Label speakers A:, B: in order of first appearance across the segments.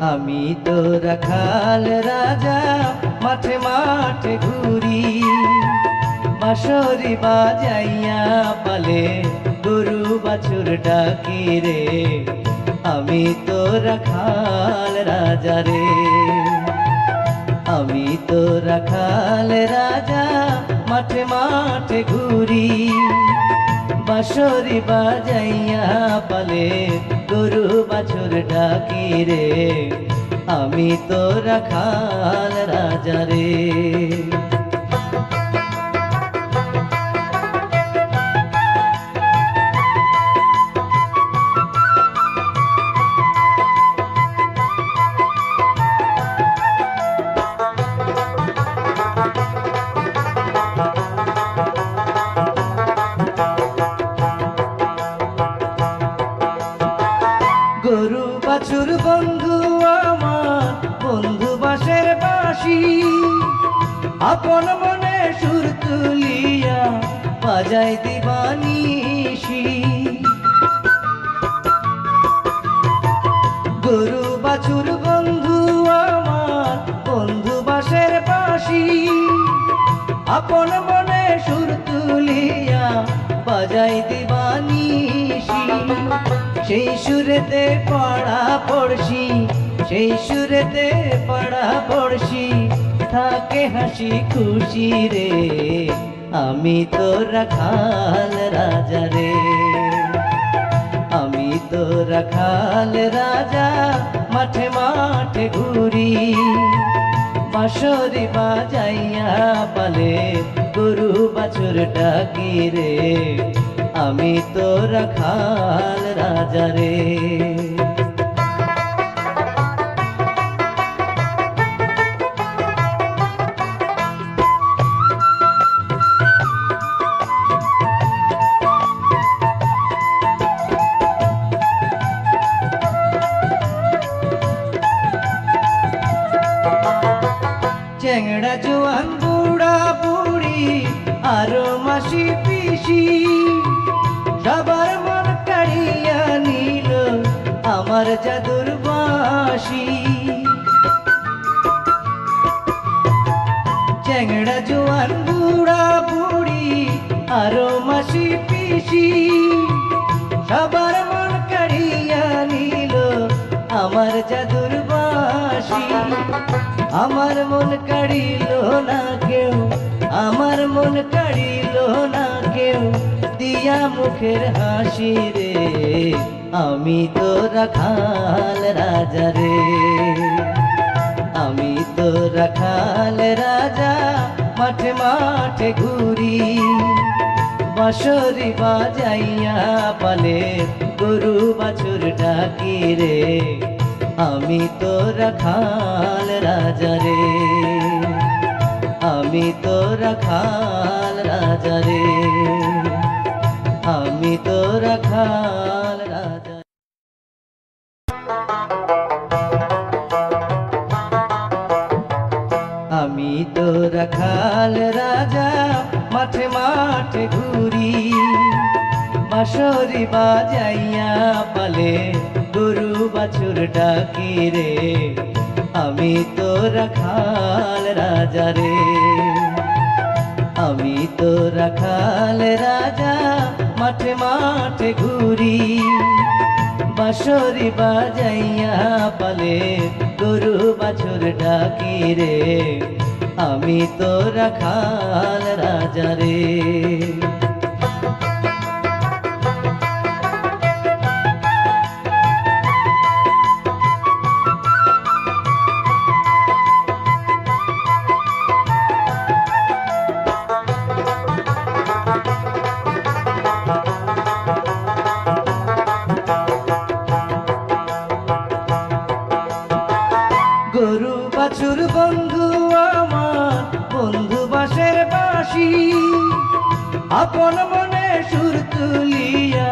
A: আমি তো রাখাল রাজা, মাঠে মাঠে ঘুরি। বাঁশরি বাজাইয়া পালে, গরু বাছুর ডাকি রে। আমি তো রাখাল রাজা রে। আমি তো রাখাল রাজা, মাঠে মাঠে ঘুরি। বাঁশরি বাজাইয়া পালে গরু বাছুর ডাকি রে আমি তো রাখাল রাজা রে। বাছুর বন্ধু আমার বন্ধু বাসের বাসি। আপন মনে সুর তুলিয়া বাজাই দিবানিসি গরু বাছুর বন্ধু আমার বন্ধু বাসের বাসি। আপন মনে সুর তুলিয়া বাজাই দিবানিসি সেই সুরেতে পড়া পড়শি, সেই সুরেতে পড়া পড়শি। থাকে হাসি খুশি রে, আমি তো রাখাল রাজা রে। আমি তো রাখাল রাজা, মাঠে মাঠে ঘুরি। বাঁশরি বাজাইয়া পালে গরু বাছুর ডাকি রে। আমি তো রাখাল রাজা রে চ্যাংড়া জোয়ান বুড়া বুড়ি আরও মাসি পিসি। আমার জাদুর বাসি। চ্যাংড়া জোয়ান বুড়া বুড়ি, আরও মাসি পিসি। সবার মন কাড়িয়া নিল আমার জাদুর বাসি। আমার মন কাড়িল না কেউ, আমার মন কাড়িল না কেউ। দিয়া মুখের হাসি রে। আমি তো রাখাল রাজা রে। আমি তো রাখাল রাজা, মাঠে মাঠে ঘুরি। বাঁশরি বাজাইয়া পালে গরু বাছুর ডাকি রে। আমি তো রাখাল রাজা রে। আমি তো রাখাল রাজা রে। আমি তো রাখাল রাজা। আমি তো রাখাল রাজা, মাঠে মাঠে ঘুরি। বাঁশরি বাজাইয়া পালে গরু বাছুর ডাকি রে। আমি তো রাখাল রাজা রে। আমি তো রাখাল রাজা মাঠে মাঠে ঘুরি। বাঁশরি বাজাইয়া পালে, গরু বাছুর ডাকি রে। আমি তো রাখাল রাজা রে। বাছুর বন্ধু আমার বন্ধু বাসের বাসি। আপন মনে সুর তুলিয়া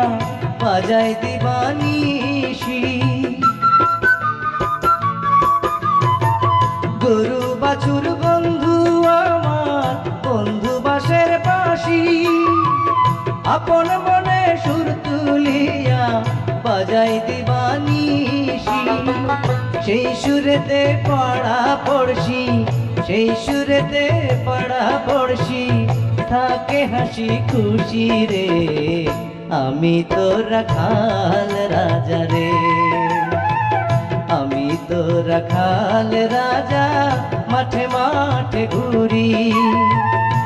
A: বাজাই দিবানিসি গরু বাছুর বন্ধু আমার বন্ধু বাসের বাসি। আপন মনে সুর তুলিয়া বাজাই দিবানিসি সেই সুরেতে পড়া পড়শি, সেই সুরেতে পড়া পড়শি। থাকে হাসি খুশি রে, আমি তো রাখাল রাজা রে। আমি তো রাখাল রাজা, মাঠে মাঠে ঘুরি।